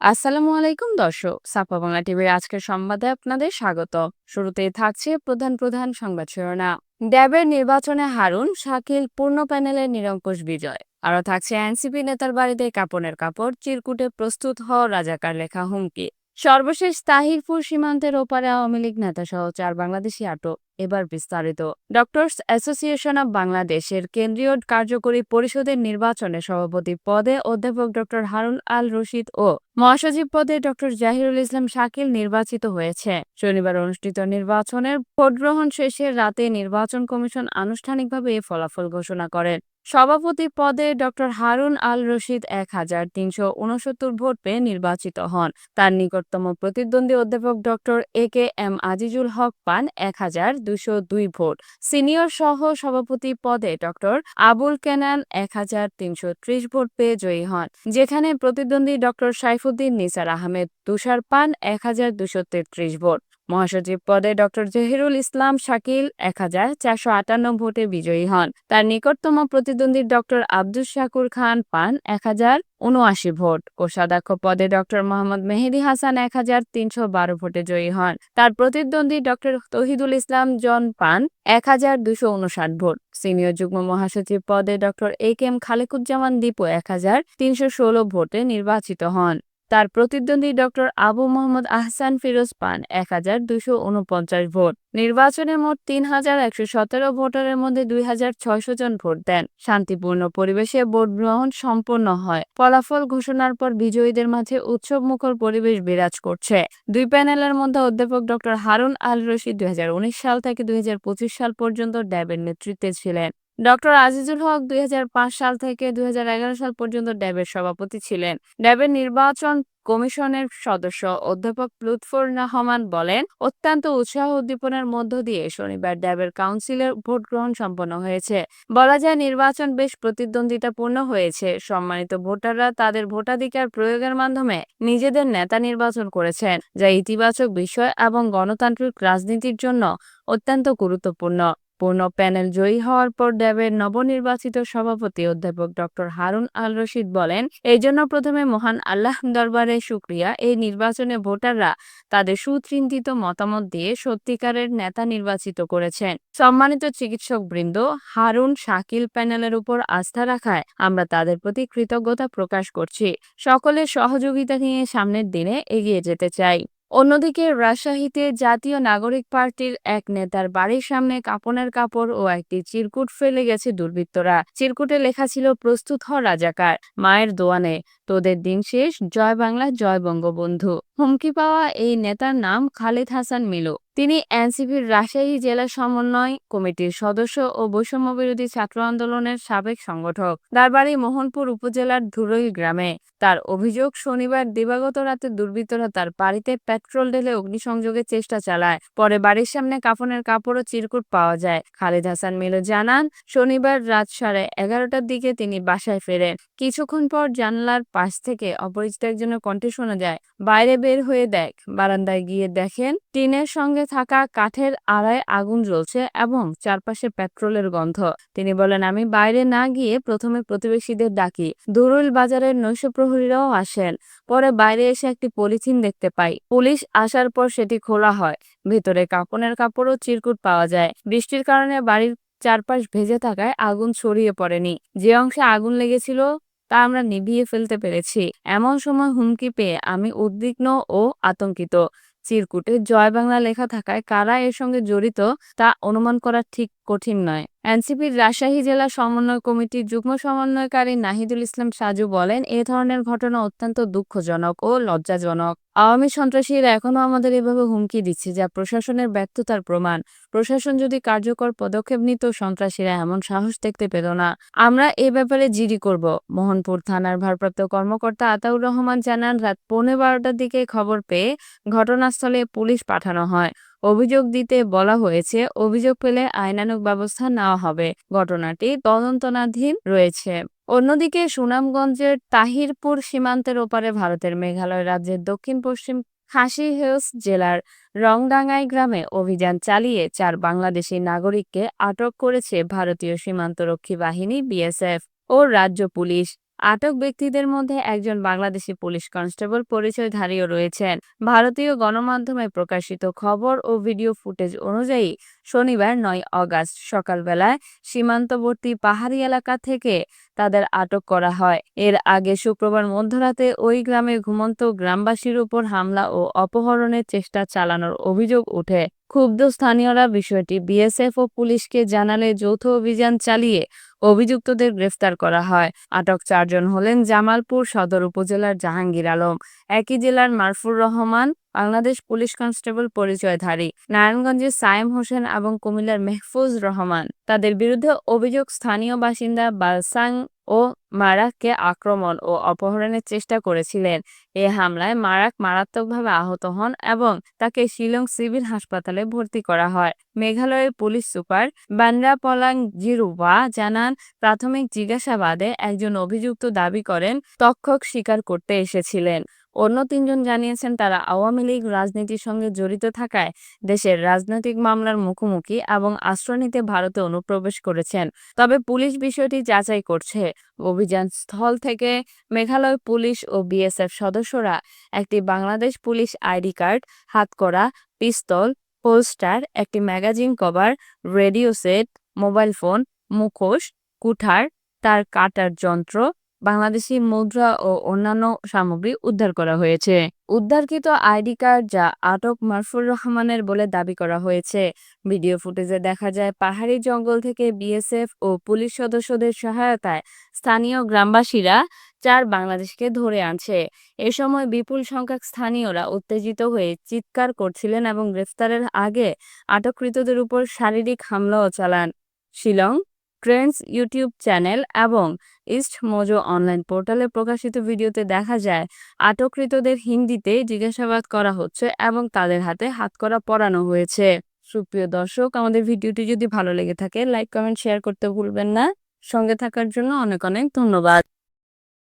আসসালামু আলাইকুম দর্শক সাপা বাংলা টিভির আজকের সংবাদে আপনাদের স্বাগত। শুরুতে থাকছে প্রধান প্রধান সংবাদ শিরোনাম। ড্যাবের নির্বাচনে হারুন, শাকিল পূর্ণ প্যানেলের নিরঙ্কুশ বিজয়। আরও থাকছে এনসিপি নেতার বাড়িতে কাপনের কাপড়, চিরকুটে প্রস্তুত হওয়া রাজাকার লেখা হুমকি। সর্বশেষ তাহিরপুর সীমান্তের ওপারে আওয়ামী লীগ নেতা সহ চার বাংলাদেশি আটক। এবার বিস্তারিত। ডক্টরস অ্যাসোসিয়েশন অব বাংলাদেশের কেন্দ্রীয় কার্যকরী পরিষদের নির্বাচনে সভাপতি পদে অধ্যাপক ডক্টর হারুন আল রশিদ ও মহাসচিব পদে ডক্টর জাহিরুল ইসলাম শাকিল নির্বাচিত হয়েছে। শনিবার অনুষ্ঠিত নির্বাচনের ভোটগ্রহণ শেষে রাতে নির্বাচন কমিশন আনুষ্ঠানিকভাবে এ ফলাফল ঘোষণা করেন। সভাপতি পদে ডক্টর হারুন আল রশিদ এক হাজার তিনশো উনসত্তর ভোট পেয়ে নির্বাচিত হন। তার নিকটতম প্রতিদ্বন্দ্বী অধ্যাপক doctor A K M Azizul Haque পান এক হাজার দুশো দুই ভোট। সিনিয়র সহ সভাপতি পদে ডক্টর আবুল কেনান এক হাজার তিনশো ত্রিশ ভোট পেয়ে জয়ী হন, যেখানে প্রতিদ্বন্দ্বী ডক্টর সাইফুদ্দিন নিসার আহমেদ তুষার পান এক হাজার দুশো তেত্রিশ ভোট। মহাসচিব পদে ড জহিরুল ইসলাম শাকিল এক হাজার চারশো আটান্ন ভোটে বিজয়ী হন। তার নিকটতম প্রতিদ্বন্দ্বী ডক্টর আব্দুল শাকুর খান পান এক হাজার উনআশি ভোট কোষাধ্যক্ষ পদে ডক্টর মোহাম্মদ মেহেদি হাসান এক হাজার তিনশো বারো ভোটে জয়ী হন। তার প্রতিদ্বন্দ্বী ডক্টর তহিদুল ইসলাম জন পান এক হাজার দুশো উনষাট ভোট। সিনিয়র যুগ্ম মহাসচিব পদে ড A K M Khalequzzaman Dipu এক হাজার তিনশো ষোলো ভোটে নির্বাচিত হন। তার প্রতিদ্বন্দ্বী ডক্টর আবু মোহাম্মদ আহসান ফিরোজ পান এক হাজার উনপঞ্চাশ ভোট। নির্বাচনে মোট তিন হাজার একশো সতেরো ভোটারের মধ্যে দুই হাজার ছয়শো জন ভোট দেন। শান্তিপূর্ণ পরিবেশে ভোট গ্রহণ সম্পন্ন হয়। ফলাফল ঘোষণার পর বিজয়ীদের মাঝে উৎসব মুখর পরিবেশ বিরাজ করছে। দুই প্যানেলের মধ্যে অধ্যাপক ডক্টর হারুন আল রশিদ দুই হাজার উনিশ সাল থেকে দুই হাজার পঁচিশ সাল পর্যন্ত ড্যাবের নেতৃত্বে ছিলেন। ডক্টর আজিজুল হক দুই হাজার পাঁচ সাল থেকে দুই হাজার এগারো সাল পর্যন্ত ড্যাবের সভাপতি ছিলেন। ড্যাবের নির্বাচন কমিশনের সদস্য অধ্যাপক লুৎফর রহমান বলেন, অত্যন্ত উৎসাহ উদ্দীপনার মধ্য দিয়ে শনিবার ড্যাবের কাউন্সিলের ভোট গ্রহণ সম্পন্ন হয়েছে। বলা যায়, নির্বাচন বেশ প্রতিদ্বন্দ্বিতাপূর্ণ হয়েছে। সম্মানিত ভোটাররা তাদের ভোটাধিকার প্রয়োগের মাধ্যমে নিজেদের নেতা নির্বাচন করেছেন, যা ইতিবাচক বিষয় এবং গণতান্ত্রিক রাজনীতির জন্য অত্যন্ত গুরুত্বপূর্ণ। পূর্ণ প্যানেল জয়ী হওয়ার পর ড্যাবের নবনির্বাচিত সভাপতি অধ্যাপক ডক্টর হারুন আল রশিদ বলেন, এই জন্য প্রথমে মহান আল্লাহ দরবারে শুক্রিয়া। এই নির্বাচনে ভোটাররা তাদের সুচিন্তিত মতামত দিয়ে সত্যিকারের নেতা নির্বাচিত করেছেন। সম্মানিত চিকিৎসক বৃন্দ হারুন শাকিল প্যানেলের উপর আস্থা রাখায় আমরা তাদের প্রতি কৃতজ্ঞতা প্রকাশ করছি। সকলের সহযোগিতা নিয়ে সামনের দিনে এগিয়ে যেতে চাই। অন্যদিকে রাজশাহীতে জাতীয় নাগরিক পার্টির এক নেতার বাড়ির সামনে কাপনের কাপড় ও একটি চিরকুট ফেলে গেছে দুর্বৃত্তরা। চিরকুটে লেখা ছিল, প্রস্তুত হ, রাজাকার। মায়ের দোয়ানে তোদের দিন শেষ। জয় বাংলা, জয় বঙ্গবন্ধু। হুমকি পাওয়া এই নেতার নাম খালেদ হাসান মিলু। তিনি এনসিপির রাজশাহী জেলা সমন্বয় কমিটির সদস্য ও বৈষম্য বিরোধী ছাত্র আন্দোলনের সাবেক সংগঠক। তার বাড়ি মোহনপুর উপজেলার ধুরই গ্রামে তার অভিযোগ, শনিবার দিবাগত রাতে দুর্বৃত্তরা তার বাড়িতে পেট্রোল ঢেলে অগ্নিসংযোগের চেষ্টা চালায়। পরে বাড়ির সামনে কাফনের কাপড় ও চিরকুট পাওয়া যায়। খালিদ হাসান মিলু জানান, শনিবার রাত সাড়ে এগারোটার দিকে তিনি বাসায় ফেরেন। কিছুক্ষণ পর জানলার পাশ থেকে অপরিচিত একজনের কণ্ঠে শোনা যায়, বাইরে বের হয়ে দেখ। বারান্দায় গিয়ে দেখেন, টিনের সঙ্গে থাকা কাঠের আড়ায় আগুন জ্বলছে এবং চারপাশে পেট্রোলের গন্ধ। তিনি বলেন, আমি বাইরে না গিয়ে প্রথমে প্রতিবেশীদের ডাকি। দুরুল বাজারের নৈশ প্রহরীরাও আসেন। পরে বাইরে এসে একটি পলিথিন দেখতে পাই। পুলিশ আসার পর সেটি খোলা হয়। ভেতরে কাপনের কাপড় ও চিরকুট পাওয়া যায়। বৃষ্টির কারণে বাড়ির চারপাশ ভেজে থাকায় আগুন ছড়িয়ে পড়েনি। যে অংশে আগুন লেগেছিল, তা আমরা নিভিয়ে ফেলতে পেরেছি। এমন সময় হুমকি পেয়ে আমি উদ্বিগ্ন ও আতঙ্কিত। চিরকুটে জয় বাংলা লেখা থাকায় কারা এর সঙ্গে জড়িত তা অনুমান করা ঠিক কঠিন নয়। এনসিপির রাজশাহী জেলা সমন্বয় কমিটির যুগ্ম সমন্বয়কারী নাহিদুল ইসলাম সাজু বলেন, এ ধরনের ঘটনা অত্যন্ত দুঃখজনক ও লজ্জাজনক। আওয়ামী সন্ত্রাসীরা এখনও আমাদের এভাবে হুমকি দিচ্ছে যা প্রশাসনের ব্যর্থতার প্রমাণ। প্রশাসন যদি কার্যকর পদক্ষেপ নিত, সন্ত্রাসীরা এমন সাহস দেখতে পেত না। আমরা এ ব্যাপারে জিডি করব, মোহনপুর থানার ভারপ্রাপ্ত কর্মকর্তা আতাউর রহমান জানান, রাত পৌনে বারোটার দিকে খবর পেয়ে ঘটনাস্থলে পুলিশ পাঠানো হয়। অভিযোগ দিতে বলা হয়েছে, অভিযোগ পেলে আইনানুক ব্যবস্থা নেওয়া হবে। ঘটনাটি তদন্তনাধীন রয়েছে। অন্যদিকে সুনামগঞ্জের তাহিরপুর সীমান্তের ওপারে ভারতের মেঘালয় রাজ্যের দক্ষিণ পশ্চিম খাসি হিলস জেলার রংডাঙ্গাই গ্রামে অভিযান চালিয়ে চার বাংলাদেশি নাগরিককে আটক করেছে ভারতীয় সীমান্তরক্ষী বাহিনী বিএসএফ ও রাজ্য পুলিশ। আটক ব্যক্তিদের মধ্যে একজন বাংলাদেশি পুলিশ কনস্টেবল পরিচয়ধারীও রয়েছেন। ভারতীয় গণমাধ্যমে প্রকাশিত খবর ও ভিডিও ফুটেজ অনুযায়ী শনিবার নয় অগাস্ট সকালবেলায় সীমান্তবর্তী পাহাড়ি এলাকা থেকে তাদের আটক করা হয়। এর আগে শুক্রবার মধ্যরাতে ওই গ্রামে ঘুমন্ত গ্রামবাসীর উপর হামলা ও অপহরণের চেষ্টা চালানোর অভিযোগ ওঠে। ক্ষুব্ধ স্থানীয়রা বিষয়টি বিএসএফ ও পুলিশকে জানালে যৌথ অভিযান চালিয়ে অভিযুক্তদের গ্রেফতার করা হয়। আটক চারজন হলেন জামালপুর সদর উপজেলার জাহাঙ্গীর আলম, একই জেলার মারফুর রহমান, বাংলাদেশ পুলিশ কনস্টেবল পরিচয়ধারী, নারায়ণগঞ্জের সায়েম হোসেন এবং কুমিল্লার মেহফুজ রহমান। তাদের বিরুদ্ধে অভিযোগ স্থানীয় বাসিন্দা বালসাং ও মারাককে আক্রমণ ও অপহরণের চেষ্টা করেছিলেন। এ হামলায় মারাক মারাত্মকভাবে আহত হন এবং তাকে শিলং সিভিল হাসপাতালে ভর্তি করা হয়। মেঘালয়ের পুলিশ সুপার বান্ডাপলাং জিরুবা জানান, প্রাথমিক জিজ্ঞাসাবাদে একজন অভিযুক্ত দাবি করেন তক্ষক স্বীকার করতে এসেছিলেন। অন্য তিনজন জানিয়েছেন তারা আওয়ামী লীগ রাজনীতির সঙ্গে জড়িত থাকায় দেশের রাজনৈতিক মামলার মুখোমুখি এবং আশ্রয় নিতে ভারতে অনুপ্রবেশ করেছেন। তবে পুলিশ বিষয়টি যাচাই করছে। অভিযান স্থল থেকে মেঘালয় পুলিশ ও বিএসএফ সদস্যরা একটি বাংলাদেশ পুলিশ আইডি কার্ড, হাতকড়া, পিস্তল, পোস্টার, একটি magazine cover, radio set, mobile phone, মুখোশ, কুঠার, তার কাটার যন্ত্র বাংলাদেশি মুদ্রা ও অন্যান্য সামগ্রী উদ্ধার করা হয়েছে। উদ্ধারকৃত আইডি কার্ড যা আটক মারফুর রহমানের বলে দাবি করা হয়েছে। ভিডিও ফুটেজে দেখা যায়, পাহাড়ি জঙ্গল থেকে বিএসএফ ও পুলিশ সদস্যদের সহায়তায় স্থানীয় গ্রামবাসীরা চার বাংলাদেশকে ধরে আনছে। এ সময় বিপুল সংখ্যক স্থানীয়রা উত্তেজিত হয়ে চিৎকার করছিলেন এবং গ্রেফতারের আগে আটককৃতদের উপর শারীরিক হামলাও চালান। শিলং ট্রেন্ডস ইউটিউব চ্যানেল এবং ইস্ট মোজো অনলাইন পোর্টালে প্রকাশিত ভিডিওতে দেখা যায়, আটককৃতদের হিন্দিতে জিজ্ঞাসাবাদ করা হচ্ছে এবং তাদের হাতে হাতকড়া পরানো হয়েছে। সুপ্রিয় দর্শক, আমাদের ভিডিওটি যদি ভালো লেগে থাকে লাইক কমেন্ট শেয়ার করতে ভুলবেন না। সঙ্গে থাকার জন্য অনেক অনেক ধন্যবাদ।